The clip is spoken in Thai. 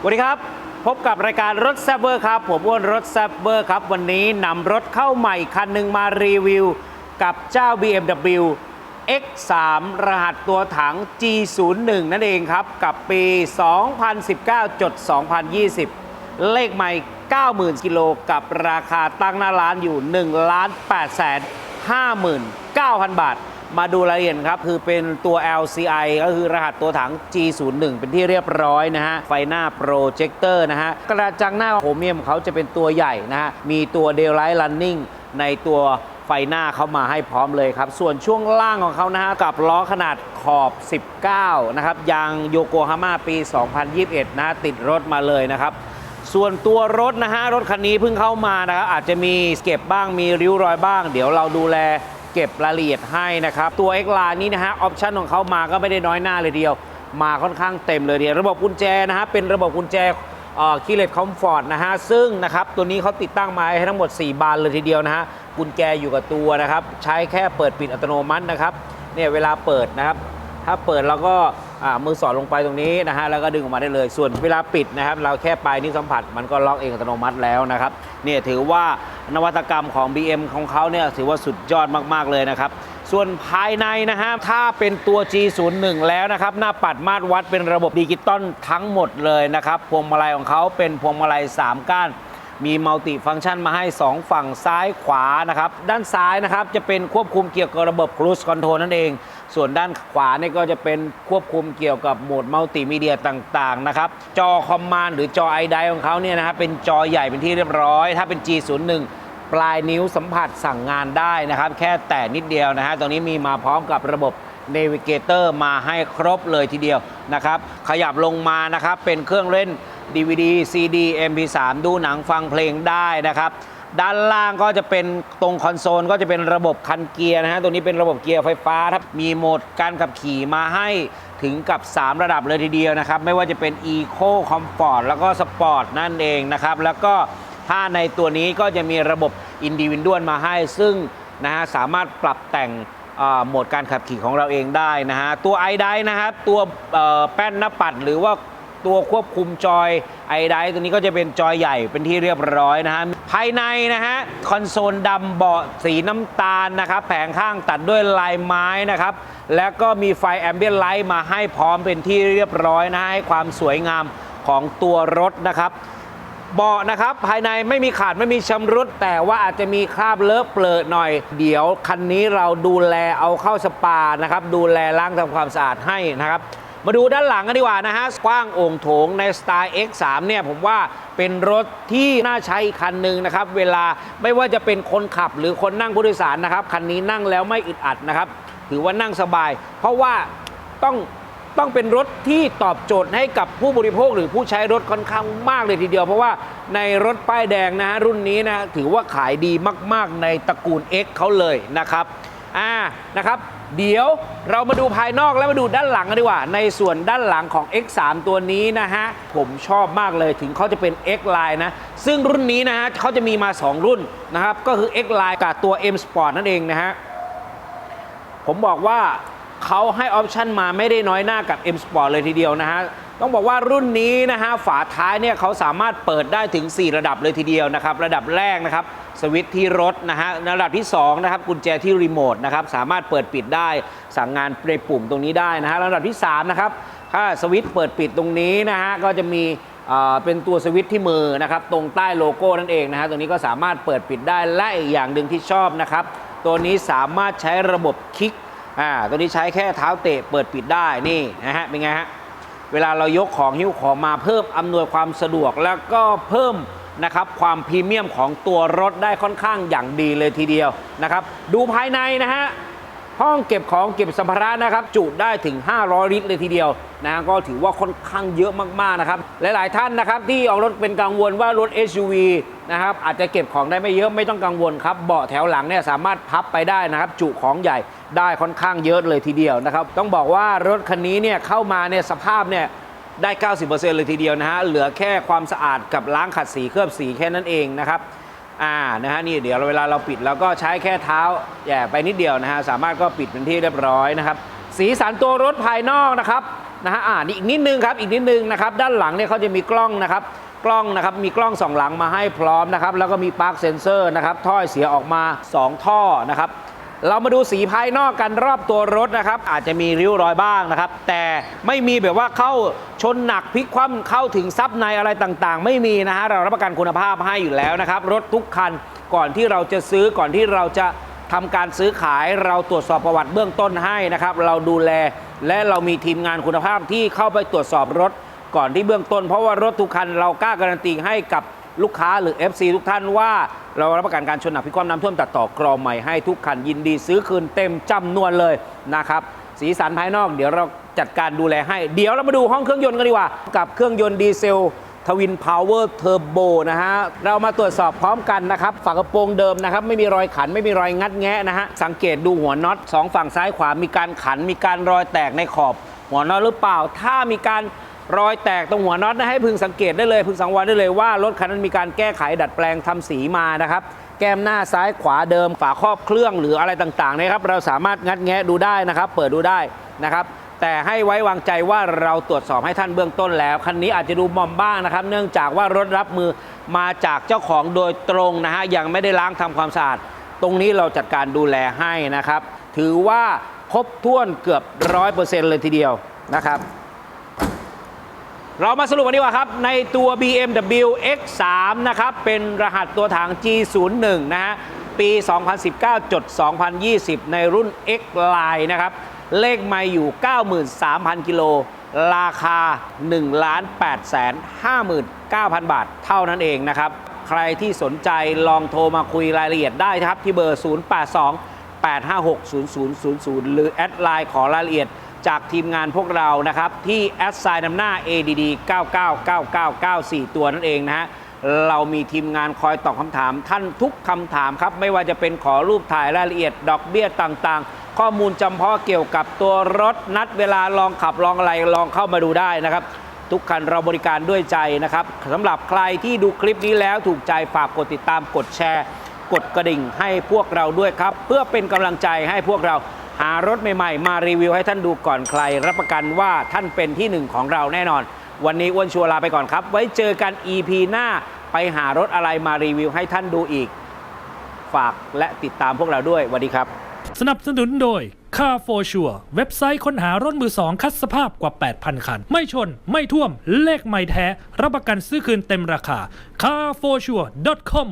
สวัสดีครับ พบกับรายการรถแซบเวอร์ครับ ผมอ้วนรถแซบเวอร์ครับ วันนี้นำรถเข้าใหม่คันหนึ่งมารีวิว กับเจ้า BMW X3 รหัสตัวถัง G01 นั่นเองครับ กับปี 2019จด2020 เลขใหม่ 90,000 กิโลกับราคาตั้งหน้าร้านอยู่ 1,859,000 บาท มาดูรายละเอียดครับ คือเป็นตัว LCI ก็คือรหัสตัวถัง G01 เป็นที่เรียบร้อยนะฮะ ไฟหน้าโปรเจคเตอร์นะฮะ กระจังหน้าโครเมียมเขาจะเป็นตัวใหญ่นะฮะ มีตัวเดลไลท์ลันนิ่งในตัวไฟหน้าเขามาให้พร้อมเลยครับ ส่วนช่วงล่างของเขานะฮะ กับล้อขนาดขอบ 19 นะครับ ยางโยโกฮาม่าปี 2021 นะติดรถมาเลยนะครับส่วนตัวรถนะฮะ รถคันนี้เพิ่งเข้ามานะครับอาจจะมีเก็บบ้างมีริ้วรอยบ้าง เดี๋ยวเราดูแล เก็บรายละเอียดให้นะครับ ตัว X l นี้นะฮะออปชันของเขามาก็ไม่ได้น้อยหน้าเลยเดียว มาค่อนข้างเต็มเลยเดียวระบบกุญแจนะฮะเป็นระบบกุญแจคีเลตคอมฟอร์ตนะฮะซึ่งนะครับตัวนี้เขาติดตั้งมาให้ทั้งหมด 4 บานเลยทีเดียวนะฮะกุญแจอยู่กับตัวนะครับ ใช้แค่เปิดปิดอัตโนมัตินะครับเนี่ยเวลาเปิดนะครับ ถ้าเปิดเราก็ มือสอดลงไปตรงนี้นะฮะแล้วก็ดึงออกมาได้เลย ส่วนเวลาปิดนะครับ เราแค่ปลายนิ้วสัมผัสมันก็ล็อกเองอัตโนมัติแล้วนะครับเนี่ยถือว่านวัตกรรมของ BM ของเขาเนี่ยถือว่าสุดยอดมาก ๆ เลยนะครับ ส่วนภายในนะฮะถ้าเป็นตัว G01 แล้วนะครับ หน้าปัดมาตรวัดเป็นระบบดิจิตอลทั้งหมดเลยนะครับพวงมาลัยของเขาเป็นพวงมาลัย 3 ก้านมีมัลติฟังก์ชันมาให้ 2 ฝั่งซ้ายขวานะครับ ด้านซ้ายนะครับ จะเป็นควบคุมเกี่ยวกับระบบ Cruise Control นั่นเอง ส่วนด้านขวานี่ก็จะเป็นควบคุมเกี่ยวกับโหมดมัลติมีเดียต่างๆนะครับ จอคอมมานด์หรือจอไอไดของเขาเนี่ยนะครับเป็นจอใหญ่เป็นที่เรียบร้อย ถ้าเป็น G01 ปลายนิ้วสัมผัสสั่งงานได้นะครับ แค่แต่นิดเดียวนะฮะตรงนี้มีมาพร้อมกับระบบ Navigator มาให้ครบเลยทีเดียวนะครับ ขยับลงมานะครับ เป็นเครื่องเล่น DVD CD MP3 ดูหนังฟังเพลงได้นะครับ ด้านล่างก็จะเป็นตรงคอนโซลก็จะเป็นระบบคันเกียร์นะฮะตัวนี้เป็นระบบเกียร์ไฟฟ้าครับมีโหมดการขับขี่มาให้ถึงกับ 3 ระดับเลยทีเดียวนะครับ ไม่ว่าจะเป็น Eco Comfort แล้วก็ Sport นั่นเองนะครับ แล้วก็ถ้าในตัวนี้ก็จะมีระบบ Individual มาให้ ซึ่งนะฮะสามารถปรับแต่งโหมดการขับขี่ของเราเองได้นะฮะตัว i d i นะครับตัวแป้นหน้าปัดหรือว่า ตัวควบคุมจอยไอไดตัวนี้ก็จะเป็นจอยใหญ่เป็นที่เรียบร้อยนะฮะ ภายในนะฮะ คอนโซลดำเบาะสีน้ำตาลนะครับ แผงข้างตัดด้วยลายไม้นะครับ แล้วก็มีไฟแอมเบียนไลท์มาให้พร้อมเป็นที่เรียบร้อยนะฮะให้ความสวยงามของตัวรถนะครับเบาะนะครับภายในไม่มีขาดไม่มีชำรุด แต่ว่าอาจจะมีคราบเลอะเปลอะหน่อย เดี๋ยวคันนี้เราดูแลเอาเข้าสปานะครับ ดูแลล้างทำความสะอาดให้นะครับ มาดูด้านหลังกันดีกว่านะฮะกว้างโอ่งโถงในสไตล์ X3 เนี่ยผมว่าเป็นรถที่น่าใช้คันหนึ่งนะครับ เวลาไม่ว่าจะเป็นคนขับหรือคนนั่งผู้โดยสารนะครับ คันนี้นั่งแล้วไม่อึดอัดนะครับ ถือว่านั่งสบาย เพราะว่าต้องต้องเป็นรถที่ตอบโจทย์ให้กับผู้บริโภคหรือผู้ใช้รถค่อนข้างมากเลยทีเดียว เพราะว่าในรถป้ายแดงนะฮะรุ่นนี้นะถือว่าขายดีมาก ๆ ในตระกูล X เขาเลยนะครับ อ่านะครับเดี๋ยวเรามาดูภายนอกแล้วมาดูด้านหลังกันดีกว่า ในส่วนด้านหลังของ X3 ตัวนี้นะฮะ ผมชอบมากเลยถึงเขาจะเป็น X Line นะ ซึ่งรุ่นนี้นะฮะเขาจะมีมา 2 รุ่นนะครับ ก็คือ X Line กับตัว M Sport นั่นเองนะฮะ ผมบอกว่าเขาให้ออปชันมาไม่ได้น้อยหน้ากับ M Sport เลยทีเดียวนะฮะ ต้องบอกว่ารุ่นนี้นะฮะฝาท้ายเนี่ยเขาสามารถเปิดได้ถึง 4 ระดับเลยทีเดียวนะครับ ระดับแรกนะครับ สวิตช์ที่รถนะฮะระดับที่2นะครับกุญแจที่รีโมทนะครับสามารถเปิดปิดได้สั่งงานในปุ่มตรงนี้ได้นะฮะระดับที่3นะครับถ้าสวิตช์เปิดปิดตรงนี้นะฮะก็จะมีเป็นตัวสวิตช์ที่มือนะครับตรงใต้โลโก้นั่นเองนะฮะตรงนี้ก็สามารถเปิดปิดได้และอีกอย่างหนึ่งที่ชอบนะครับตัวนี้สามารถใช้ระบบคลิกอ่าตัวนี้ใช้แค่เท้าเตะเปิดปิดได้นี่นะฮะเป็นไงฮะเวลาเรายกของหิ้วของมาเพิ่มอำนวยความสะดวกแล้วก็เพิ่ม นะครับความพรีเมียมของตัวรถได้ค่อนข้างอย่างดีเลยทีเดียวนะครับดูภายในนะฮะห้องเก็บของเก็บสัมภาระนะครับจุได้ถึง 500 ลิตรเลยทีเดียวนะก็ถือว่าค่อนข้างเยอะมากๆนะครับหลายๆท่านนะครับที่ออกรถเป็นกังวลว่ารถ SUV นะครับอาจจะเก็บของได้ไม่เยอะไม่ต้องกังวลครับเบาะแถวหลังเนี่ยสามารถพับไปได้นะครับจุของใหญ่ได้ค่อนข้างเยอะเลยทีเดียวนะครับต้องบอกว่ารถคันนี้เนี่ยเข้ามาเนี่ยสภาพเนี่ย ได้ 90%เลยทีเดียวนะฮะ เหลือแค่ความสะอาดกับล้างขัดสีเคลือบสีแค่นั้นเองนะครับ อ่า นะฮะ นี่เดี๋ยวเวลาเราปิดเราก็ใช้แค่เท้าแย่ไปนิดเดียวนะฮะ สามารถก็ปิดเป็นที่เรียบร้อยนะครับ สีสันตัวรถภายนอกนะครับ นะฮะ อ่านี่อีกนิดนึงครับ อีกนิดนึงนะครับ ด้านหลังเนี่ยเขาจะมีกล้องนะครับ กล้องนะครับ มีกล้องสองหลังมาให้พร้อมนะครับ แล้วก็มีปลั๊กเซนเซอร์นะครับ ท่อเสียออกมา 2 ท่อนะครับ เรามาดูสีภายนอกกันรอบตัวรถนะครับ อาจจะมีริ้วรอยบ้างนะครับ แต่ไม่มีแบบว่าเข้าชนหนักพลิกคว่ำเข้าถึงซับในอะไรต่างๆ ไม่มีนะฮะเรารับประกันคุณภาพให้อยู่แล้วนะครับ รถทุกคันก่อนที่เราจะซื้อก่อนที่เราจะทำการซื้อขายเราตรวจสอบประวัติเบื้องต้นให้นะครับ เราดูแลและเรามีทีมงานคุณภาพที่เข้าไปตรวจสอบรถก่อนที่เบื้องต้น เพราะว่ารถทุกคันเรากล้าการันตีให้กับ ลูกค้าหรือ FC ทุกท่านว่า เรารับประกันการชนหนักพิความน้ำท่วมตัดต่อกรอใหม่ให้ทุกคันยินดีซื้อคืนเต็มจำนวนเลยนะครับสีสันภายนอกเดี๋ยวเราจัดการดูแลให้ เดี๋ยวเรามาดูห้องเครื่องยนต์กันดีกว่า กับเครื่องยนต์ดีเซลทวินพาวเวอร์เทอร์โบนะฮะ เรามาตรวจสอบพร้อมกันนะครับ ฝากระโปรงเดิมนะครับ ไม่มีรอยขันไม่มีรอยงัดแงะนะฮะ สังเกตดูหัวน็อตสองฝั่งซ้ายขวามีการขันมีการรอยแตกในขอบ หัวน็อตหรือเปล่า ถ้ามีการ รอยแตกตรงหัวน็อตนะให้พึงสังเกตได้เลย พึงสังวรได้เลยว่ารถคันนั้นมีการแก้ไขดัดแปลงทำสีมานะครับ แก้มหน้าซ้ายขวาเดิมฝาครอบเครื่องหรืออะไรต่างๆนะครับ เราสามารถงัดแงะดูได้นะครับ เปิดดูได้นะครับ แต่ให้ไว้วางใจว่าเราตรวจสอบให้ท่านเบื้องต้นแล้วคันนี้อาจจะดูมอมบ้างนะครับ เนื่องจากว่ารถรับมือมาจากเจ้าของโดยตรงนะฮะยังไม่ได้ล้างทำความสะอาดตรงนี้เราจัดการดูแลให้นะครับ ถือว่าครบถ้วนเกือบร้อยเปอร์เซ็นต์เลยทีเดียวนะครับ เรามาสรุปกันดีกว่าครับ ในตัว BMW X3 นะครับ เป็นรหัสตัวถัง G01 นะฮะ ปี 2019จด2020 ในรุ่น X Line นะครับ เลขไม่อยู่ 93,000 กิโล ราคา 1 8 5 9,000 บาทเท่านั้นเองนะครับ ใครที่สนใจลองโทรมาคุยรายละเอียดได้ครับ ที่เบอร์ 082 8560000 หรือแอดไลน์ขอรายละเอียด จากทีมงานพวกเรานะครับ ที่แอดไซน์นำหน้า ADD 999994 ตัวนั่นเองนะฮะเรามีทีมงานคอยตอบคำถาม ท่านทุกคำถามครับ ไม่ว่าจะเป็นขอรูปถ่ายรายละเอียด ดอกเบี้ยต่างๆ ข้อมูลจำเพาะเกี่ยวกับตัวรถนัดเวลาลองขับลองอะไรลองเข้ามาดูได้นะครับ ทุกคันเราบริการด้วยใจนะครับสำหรับใครที่ดูคลิปนี้แล้วถูกใจฝากกดติดตามกดแชร์ กดกระดิ่งให้พวกเราด้วยครับ เพื่อเป็นกำลังใจให้พวกเรา หารถใหม่ๆ มารีวิวให้ท่านดูก่อนใคร รับประกันว่าท่านเป็นที่หนึ่งของเราแน่นอน วันนี้อ้วนชัวร์ลาไปก่อนครับ ไว้เจอกัน EP หน้าไปหารถอะไรมารีวิวให้ท่านดูอีก ฝากและติดตามพวกเราด้วยสวัสดีครับ สนับสนุนโดย Car for Sure เว็บไซต์ค้นหารถมือสองคัดสภาพกว่า 8,000 คัน ไม่ชน ไม่ท่วม เลขไม่แท้ รับประกันซื้อคืนเต็มราคา carforsure.com